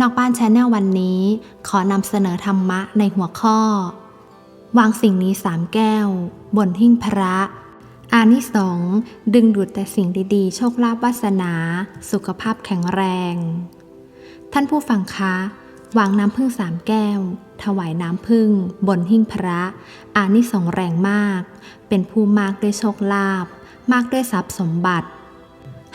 นอกบ้านชาแนลวันนี้ ขอนำเสนอธรรมะในหัวข้อ วางสิ่งนี้สามแก้ว บนหิ้งพระ อานิสงดึงดูดแต่สิ่งดีๆ โชคลาภวาสนา สุขภาพแข็งแรง ท่านผู้ฟังคะ วางน้ำพึ่งสามแก้ว ถวายน้ำพึ่ง บนหิ้งพระ อานิสงแรงมาก เป็นผู้มากด้วยโชคลาภมากด้วยทรัพย์สมบัติ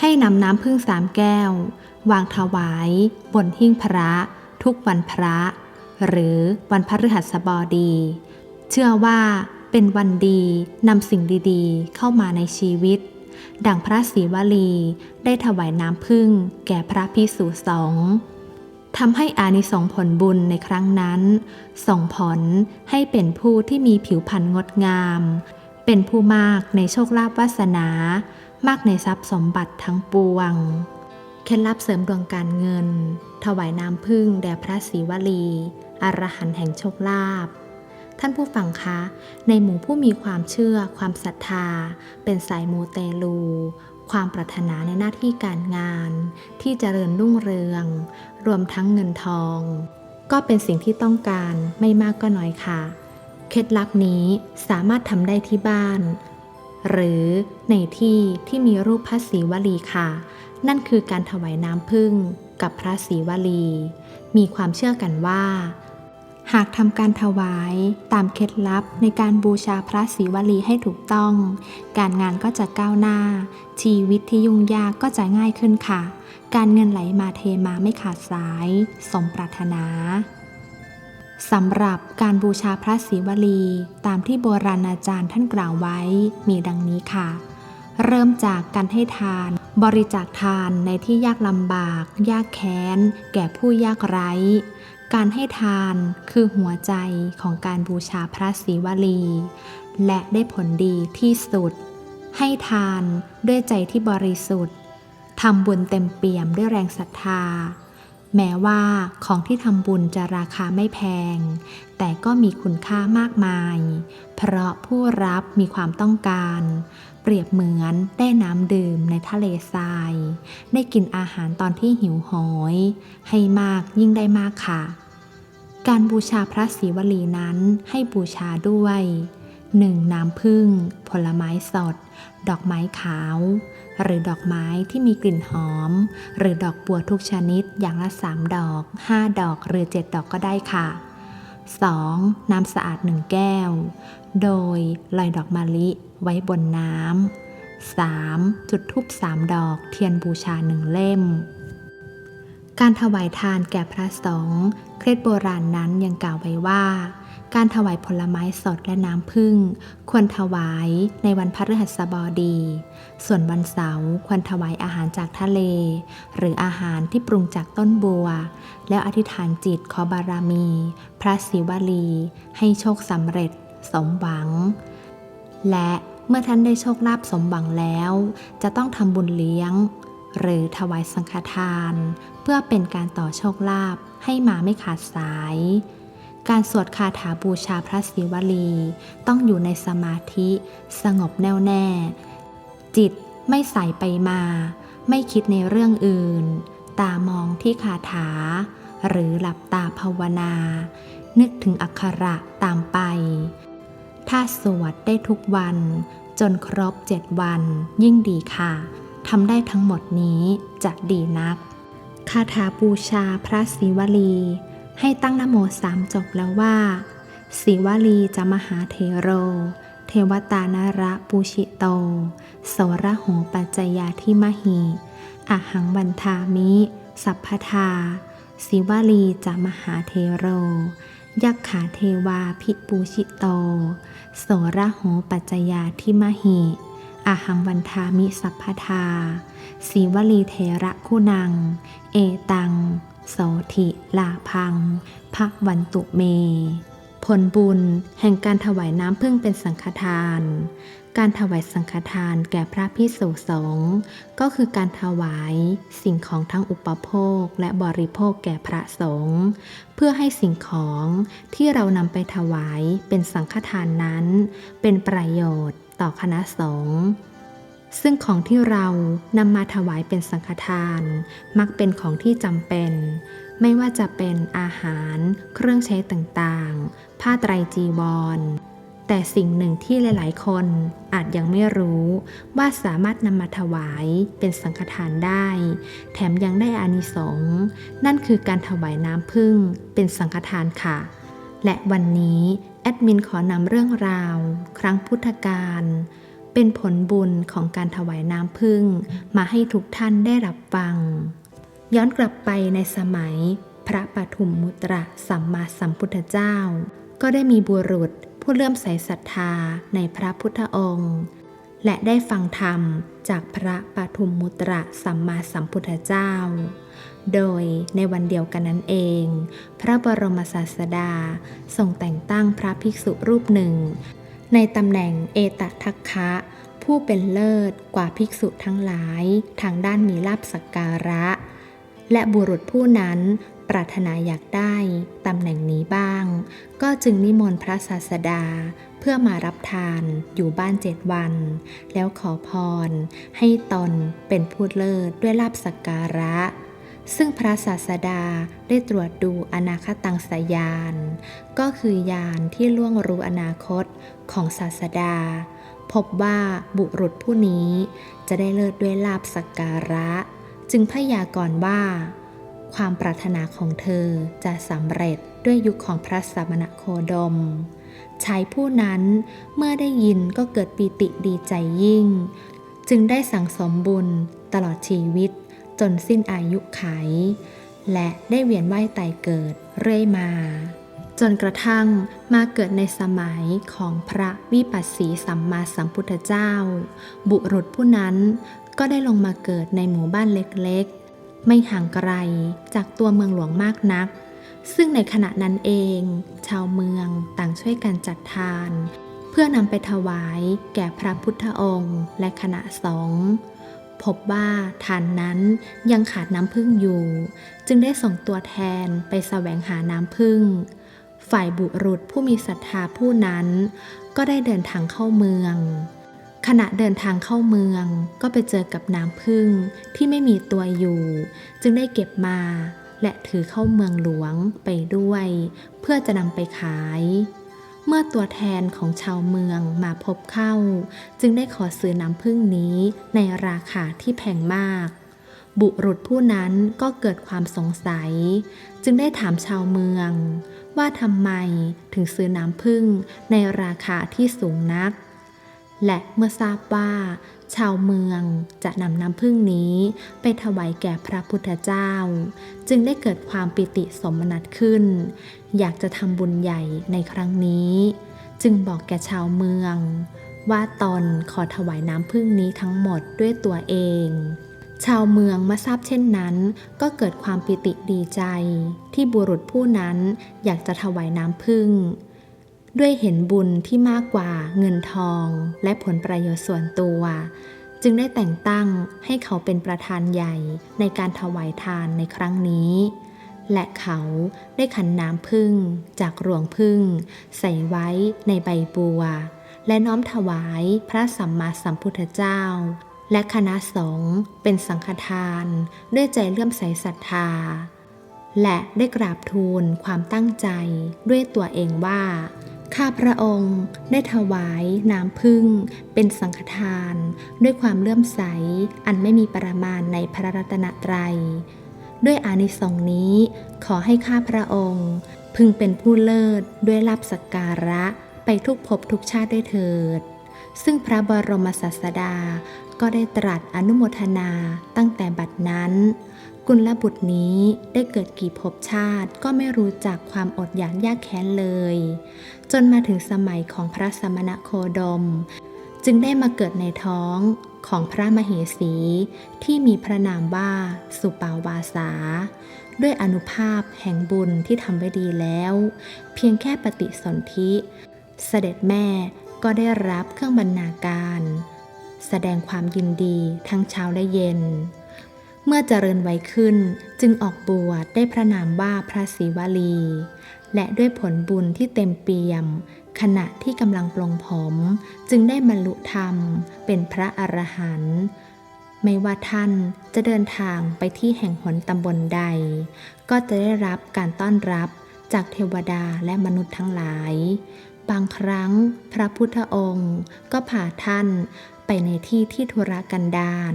ให้นำน้ำพึ่งสามแก้ว วางถวายบนหิ้งพระ ทุกวันพระ หรือวันพฤหัสบดี เชื่อว่าเป็นวันดีนำสิ่งดีๆ เข้ามาในชีวิต ดังพระศรีวลีได้ถวายน้ำพึ่งแก่พระพิสุสงฆ์ทำให้อานิสงผลบุญในครั้งนั้น ส่งผลให้เป็นผู้ที่มีผิวพรรณงดงาม เป็นผู้มากในโชคลาภวาสนา มากในทรัพย์สมบัติทั้งปวง เคล็ดลับเสริมดวงการเงิน ถวายน้ำพึ่งแด่พระศรีวลี อรหันต์แห่งโชคลาภท่านผู้ฟังคะ ในหมู่ผู้มีความเชื่อ ความศรัทธา เป็นสายมูเตลู ความปรารถนาในหน้าที่การงาน ที่เจริญรุ่งเรือง รวมทั้งเงินทอง ก็เป็นสิ่งที่ต้องการไม่มากก็น้อยค่ะ เคล็ดลับนี้สามารถทำได้ที่บ้าน หรือในที่ที่มีรูปพระศรีวลีค่ะ นั่นคือการถวายน้ำพึ่งกับพระศรีวลี มีความเชื่อกันว่า หากทำการถวายตามเคล็ดลับในการบูชาพระศรีวลีให้ถูกต้อง การงานก็จะก้าวหน้า ชีวิตที่ยุ่งยากก็จะง่ายขึ้นค่ะ การเงินไหลมาเทมาไม่ขาดสาย สมปรารถนาสำหรับการบูชาพระศรีวลี ตามที่โบราณอาจารย์ท่านกล่าวไว้มีดังนี้ค่ะ เริ่มจากการให้ทาน บริจาคทานในที่ยากลำบาก ยากแค้น แก่ผู้ยากไร้ การให้ทานคือหัวใจของการบูชาพระศรีวลี และได้ผลดีที่สุด ให้ทานด้วยใจที่บริสุทธิ์ทำบุญเต็มเปี่ยมด้วยแรงศรัทธา แม้ว่าของที่ทำบุญจะราคาไม่แพง แต่ก็มีคุณค่ามากมาย เพราะผู้รับมีความต้องการ เปรียบเหมือนได้น้ำดื่มในทะเลทราย ได้กินอาหารตอนที่หิวโหย ให้มากยิ่งได้มากค่ะ การบูชาพระศรีวลีนั้นให้บูชาด้วย 1. น้ำผึ้งผลไม้สด ดอกไม้ขาว หรือดอกไม้ที่มีกลิ่นหอม หรือดอกบัวทุกชนิดอย่างละ 3 ดอก 5 ดอกหรือ 7 ดอกก็ได้ค่ะ 2. น้ำสะอาด1แก้ว โดยลอยดอกมะลิ ไว้บนน้ำ 3. จุดธูป3ดอกเทียนบูชาหนึ่งเล่ม การถวายทานแก่พระสงฆ์เคล็ดโบราณนั้นยังกล่าวไว้ว่า การถวายผลไม้สดและน้ำผึ้งควรถวายในวันพฤหัสบดี ส่วนวันเสาร์ควรถวายอาหารจากทะเล หรืออาหารที่ปรุงจากต้นบัว แล้วอธิษฐานจิตขอบารมี พระศิวลี ให้โชคสำเร็จสมหวัง และ เมื่อท่านได้โชคลาภสมหวังแล้ว จะต้องทำบุญเลี้ยง หรือถวายสังฆทาน เพื่อเป็นการต่อโชคลาภให้มาไม่ขาดสาย การสวดคาถาบูชาพระศิวลี ต้องอยู่ในสมาธิสงบแน่วแน่ จิตไม่ใส่ไปมา ไม่คิดในเรื่องอื่น ตามองที่คาถา หรือหลับตาภาวนา นึกถึงอักขระตามไป ถ้าสวดได้ทุกวัน จนครบเจ็ดวัน ยิ่งดีค่ะทำได้ทั้งหมดนี้จะดีนัก คาถาบูชาพระศิวลี ให้ตั้งนโมสามจบแล้วว่าศิวลีจะมหาเทโร เทวตานาระปูชิโต โสระโหปัจจยาทิมหีอหังวันทามิ สัพพทาศิวลีจะมหาเทโร ยักขาเทวาพิปูชิโต โสระโหปัจจยาทิมหีอาหังวันทามิสัพพทาสีวลีเทระคุณัง เอตัง โสธิลาพังพระวันตุเม ผลบุญแห่งการถวายน้ำพึ่งเป็นสังฆทาน การถวายสังฆทานแก่พระพิสุสงฆ์ก็คือการถวายสิ่งของทั้งอุปโภคและบริโภคแก่พระสงฆ์เพื่อให้สิ่งของที่เรานำไปถวายเป็นสังฆทานนั้น เป็นประโยชน์ต่อคณะสงฆ์ซึ่งของที่เรานำมาถวายเป็นสังฆทาน มักเป็นของที่จำเป็น ไม่ว่าจะเป็นอาหาร เครื่องใช้ต่างๆ ผ้าไตรจีวร แต่สิ่งหนึ่งที่หลาย ๆ คนอาจยังไม่รู้ว่าสามารถนำมาถวายเป็นสังฆทานได้ แถมยังได้อานิสงส์นั่นคือการถวายน้ำพึ่งเป็นสังฆทานค่ะ และวันนี้แอดมินขอนำเรื่องราว ครั้งพุทธกาลเป็นผลบุญของการถวายน้ำพึ่ง มาให้ทุกท่านได้รับฟัง ย้อนกลับไปในสมัย พระปฐุมมุตระสัมมาสัมพุทธเจ้า ก็ได้มีบุรุษ ผู้เลื่อมใสศรัทธาในพระพุทธองค์ และได้ฟังธรรมจากพระปฐุมมุตระสัมมาสัมพุทธเจ้า โดยในวันเดียวกันนั้นเอง พระบรมศาสดาทรงแต่งตั้งพระภิกษุรูปหนึ่ง ในตำแหน่งเอตทัคคะผู้เป็นเลิศกว่าภิกษุทั้งหลาย ทางด้านมีลาบสักการะ และบุรุษผู้นั้น ปรารถนาอยากได้ตำแหน่งนี้บ้าง ก็จึงนิมนต์พระศาสดาเพื่อมารับทานอยู่บ้านเจ็ดวัน แล้วขอพร ให้ตนเป็นผู้เลิศด้วยลาบสักการะ ซึ่งพระศาสดาได้ตรวจดูอนาคตังสยาน ก็คือยานที่ล่วงรู้อนาคตของศาสดา พบว่าบุรุษผู้นี้จะได้เลิศด้วยลาบสักการะ จึงพยากรณ์ว่า ความปรารถนาของเธอจะสำเร็จด้วยยุคของพระสมณโคดมชายผู้นั้นเมื่อได้ยินก็เกิดปีติดีใจยิ่ง จึงได้สั่งสมบุญตลอดชีวิตจนสิ้นอายุไข และได้เวียนว่ายตายเกิดเรื่อยมา จนกระทั่งมาเกิดในสมัยของพระวิปัสสีสัมมาสัมพุทธเจ้า บุรุษผู้นั้นก็ได้ลงมาเกิดในหมู่บ้านเล็กๆ ไม่ห่างไกลจากตัวเมืองหลวงมากนัก ซึ่งในขณะนั้นเอง ชาวเมืองต่างช่วยกันจัดทาน เพื่อนำไปถวายแก่พระพุทธองค์และคณะสงฆ์พบว่าทานนั้นยังขาดน้ำพึ่งอยู่ จึงได้ส่งตัวแทนไปแสวงหาน้ำพึ่ง ฝ่ายบุรุษผู้มีศรัทธาผู้นั้น ก็ได้เดินทางเข้าเมือง ขณะเดินทางเข้าเมืองก็ไปเจอกับน้ำพึ่งที่ไม่มีตัวอยู่ จึงได้เก็บมา และถือเข้าเมืองหลวงไปด้วย เพื่อจะนำไปขาย เมื่อตัวแทนของชาวเมืองมาพบเข้า จึงได้ขอซื้อน้ำพึ่งนี้ในราคาที่แพงมาก บุรุษผู้นั้นก็เกิดความสงสัย จึงได้ถามชาวเมือง ว่าทำไมถึงซื้อน้ำพึ่งในราคาที่สูงนัก และเมื่อทราบว่า ชาวเมืองจะนำน้ำพึ่งนี้ไปถวายแก่พระพุทธเจ้า จึงได้เกิดความปิติสมนัตขึ้น อยากจะทำบุญใหญ่ในครั้งนี้ จึงบอกแก่ชาวเมือง ว่าตนขอถวายน้ำพึ่งนี้ทั้งหมดด้วยตัวเอง ชาวเมืองเมื่อทราบเช่นนั้น ก็เกิดความปิติดีใจ ที่บุรุษผู้นั้นอยากจะถวายน้ำพึ่ง ด้วยเห็นบุญที่มากกว่าเงินทองและผลประโยชน์ส่วนตัว จึงได้แต่งตั้งให้เขาเป็นประธานใหญ่ในการถวายทานในครั้งนี้ และเขาได้ขันน้ำพึ่งจากรวงพึ่ง ใส่ไว้ในใบบัว และน้อมถวายพระสัมมาสัมพุทธเจ้า และคณะสงฆ์เป็นสังฆทาน ด้วยใจเลื่อมใสศรัทธาและได้กราบทูลความตั้งใจด้วยตัวเองว่า ข้าพระองค์ได้ถวายน้ำพึ่ง เป็นสังฆทาน ด้วยความเลื่อมใสอันไม่มีประมาณในพระรัตนตรัย ด้วยอานิสงส์นี้ ขอให้ข้าพระองค์ พึงเป็นผู้เลิศด้วยลาบสักการะไปทุกภพทุกชาติด้วยเถิด ซึ่งพระบรมศาสดาก็ได้ตรัสอนุโมทนาตั้งแต่บัดนั้น กุลบุตรนี้ได้เกิดกี่ภพชาติก็ไม่รู้จักความอดอยากยากแค้นเลย จนมาถึงสมัยของพระสมณโคดม จึงได้มาเกิดในท้องของพระมเหสี ที่มีพระนามว่าสุปาวาสา ด้วยอนุภาพแห่งบุญที่ทำไว้ดีแล้ว เพียงแค่ปฏิสนธิเสด็จแม่ก็ได้รับเครื่องบรรณาการ แสดงความยินดีทั้งเช้าและเย็น เมื่อเจริญไวัยขึ้นจึงออกบวชได้พระนามว่าพระศรีวลี และด้วยผลบุญที่เต็มเปี่ยม ขณะที่กำลังปลงผม จึงได้บรรลุธรรม เป็นพระอรหันต์ไม่ว่าท่านจะเดินทางไปที่แห่งหนตำบลใด ก็จะได้รับการต้อนรับจากเทวดาและมนุษย์ทั้งหลาย บางครั้งพระพุทธองค์ก็พาท่าน ไปในที่ที่ธุรกันดาร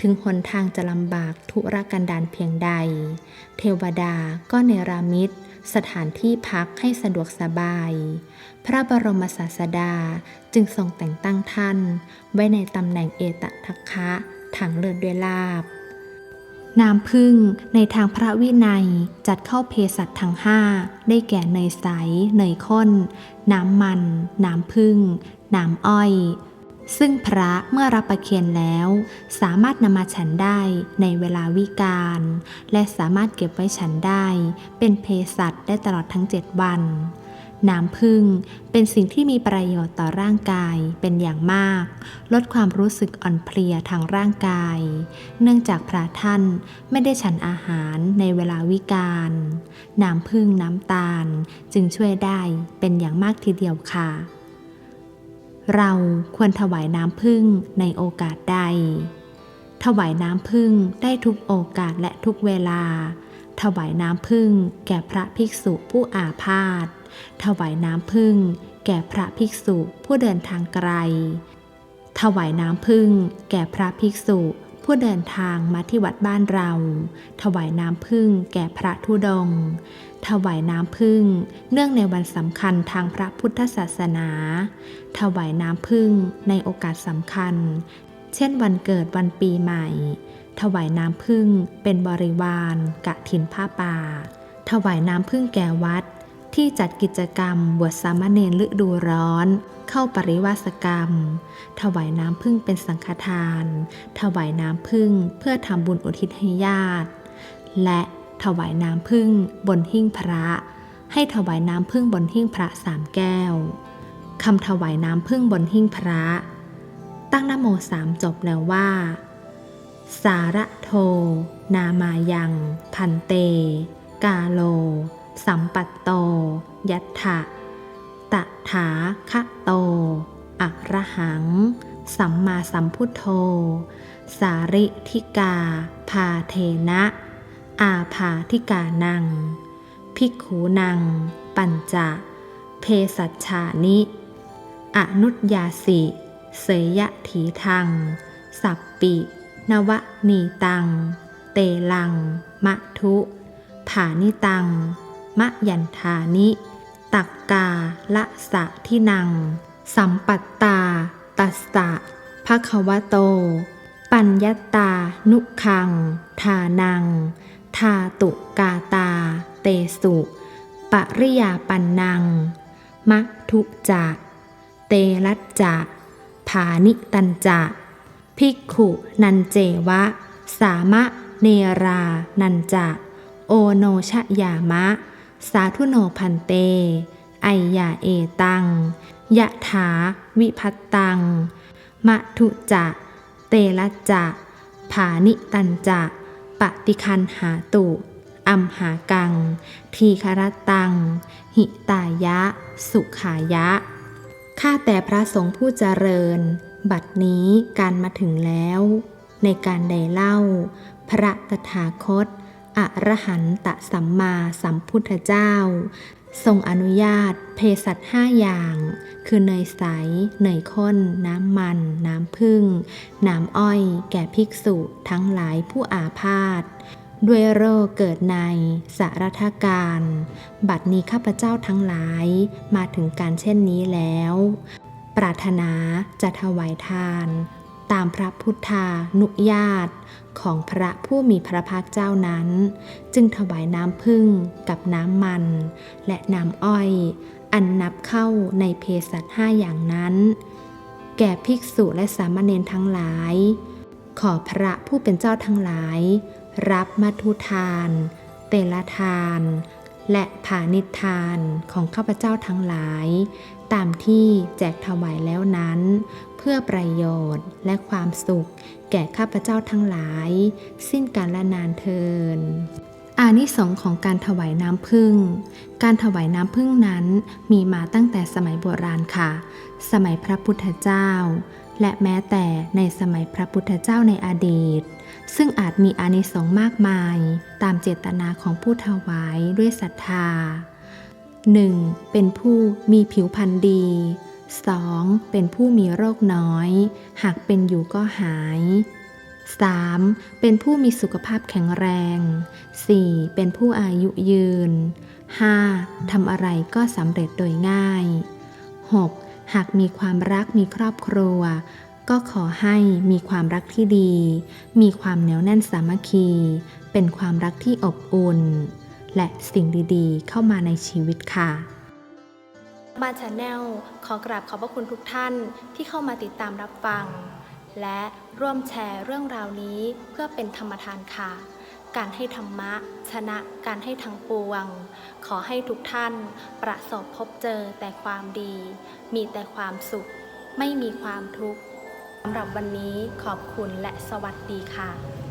ถึงหนทางจะลำบากธุรกันดารเพียงใด เทวดาก็เนรมิตสถานที่พักให้สะดวกสบาย พระบรมศาสดาจึงทรงแต่งตั้งท่าน ไว้ในตำแหน่งเอตทัคคะทางเลิศด้วยลาบน้ำพึ่งในทางพระวินัยจัดเข้าเภสัชทั้งห้าได้แก่เนยใส เนยข้น น้ำมัน น้ำพึ่ง น้ำอ้อย ซึ่งพระเมื่อรับประเคนแล้ว สามารถนำมาฉันได้ในเวลาวิกาลและสามารถเก็บไว้ฉันได้ เป็นเภสัชได้ตลอดทั้ง7วัน น้ำพึ่งเป็นสิ่งที่มีประโยชน์ต่อร่างกายเป็นอย่างมาก ลดความรู้สึกอ่อนเพลียทางร่างกาย เนื่องจากพระท่านไม่ได้ฉันอาหารในเวลาวิกาลน้ำพึ่งน้ำตาลจึงช่วยได้เป็นอย่างมากทีเดียวค่ะ เราควรถวายน้ำพึ่งในโอกาสใด ถวายน้ำพึ่งได้ทุกโอกาสและทุกเวลา ถวายน้ำพึ่งแก่พระภิกษุผู้อาพาธ ถวายน้ำพึ่งแก่พระภิกษุผู้เดินทางไกล ถวายน้ำพึ่งแก่พระภิกษุ ผู้เดินทางมาที่วัดบ้านเรา ถวายน้ำพึ่งแก่พระธุดง ถวายน้ำพึ่ง เนื่องในวันสำคัญทางพระพุทธศาสนา ถวายน้ำพึ่งในโอกาสสำคัญ เช่นวันเกิดวันปีใหม่ ถวายน้ำพึ่งเป็นบริวารกะถินผ้าป่า ถวายน้ำพึ่งแก่วัดที่จัดกิจกรรมบวชสามเณรฤดูร้อน เข้าปริวาสกรรม ถวายน้ำพึ่งเป็นสังฆทาน ถวายน้ำพึ่งเพื่อทำบุญอุทิศให้ญาติ และถวายน้ำพึ่งบนหิ้งพระ ให้ถวายน้ำพึ่งบนหิ้งพระสามแก้วคำถวายน้ำพึ่งบนหิ้งพระ ตั้งนโมสามจบแล้วว่า สาระโท นามายัง พันเต กาโล สัมปัตโต ยัตถะ ตถาคะโตอะระหัง สัมมาสัมพุทโธ สาริธิกา พาเทนะ อาภาธิกานัง ภิกขูนัง ปัญจะเพสัชชานิ อนุตยาสิ เสยถีทัง สัปปิ นวนีตัง เตลัง มะทุ ผานิตัง มะยันทานิ ตักกาละสะที่นัง สัมปัตตา ตัสสะภะคะวะโต ปัญญตตานุคัง ทานัง ทาตุกาตา เตสุ ปริยาปันนัง มัทุจะ เตลัจจะผานิตันจะภิกขุนันเจวะ สามะเนรา นันจะ โอโนชะยามะ สาธุโนพันเต ไอยาเอตัง ยะถาวิพัตตัง มะทุจะ เตลัจจะผานิตันจะปฏิคันหาตุอัมหากัง ทีครตัง หิตายะ สุขายะ ข้าแต่พระสงฆ์ผู้เจริญ บัดนี้การมาถึงแล้ว ในการใดเล่า พระตถาคต อรหันตสัมมาสัมพุทธเจ้า ทรงอนุญาตเภสัชห้าอย่าง คือเนยใส เนยข้น น้ำมัน น้ำผึ้งน้ำอ้อย แก่ภิกษุทั้งหลายผู้อาพาธด้วยโรคเกิดในสารทการ บัดนี้ข้าพเจ้าทั้งหลายมาถึงการเช่นนี้แล้ว ปรารถนาจะถวายทาน ตามพระพุทธานุญาต ของพระผู้มีพระภาคเจ้านั้น จึงถวายน้ำพึ่งกับน้ำมัน และน้ำอ้อย อันนับเข้าในเพสัชห้าอย่างนั้น แก่ภิกษุและสามเณรทั้งหลาย ขอพระผู้เป็นเจ้าทั้งหลาย รับมัทุทาน เตลทาน และผานิทานของข้าพเจ้าทั้งหลาย ตามที่แจกถวายแล้วนั้น เพื่อประโยชน์และความสุข แก่ข้าพเจ้าทั้งหลาย สิ้นกาลนานเทินอานิสงส์ของการถวายน้ำผึ้งการถวายน้ำผึ้งนั้นมีมาตั้งแต่สมัยโบราณค่ะ สมัยพระพุทธเจ้า และแม้แต่ในสมัยพระพุทธเจ้าในอดีต ซึ่งอาจมีอานิสงส์มากมาย ตามเจตนาของผู้ถวายด้วยศรัทธา 1. เป็นผู้มีผิวพรรณดี 2. เป็นผู้มีโรคน้อย หากเป็นอยู่ก็หาย 3. เป็นผู้มีสุขภาพแข็งแรง 4. เป็นผู้อายุยืน 5. ทำอะไรก็สำเร็จโดยง่าย 6. หากมีความรักมีครอบครัว ก็ขอให้มีความรักที่ดี มีความเหนียวแน่นสามัคคี เป็นความรักที่อบอุ่น และสิ่งดีๆ เข้ามาในชีวิตค่ะบ้านชาแนลขอกราบขอบพระคุณทุกท่านที่เข้ามาติดตามรับฟัง และร่วมแชร์เรื่องราวนี้เพื่อเป็นธรรมทานค่ะ การให้ธรรมะ ชนะการให้ทางปวง ขอให้ทุกท่านประสบพบเจอแต่ความดี มีแต่ความสุข ไม่มีความทุกข์สำหรับวันนี้ขอบคุณและสวัสดีค่ะ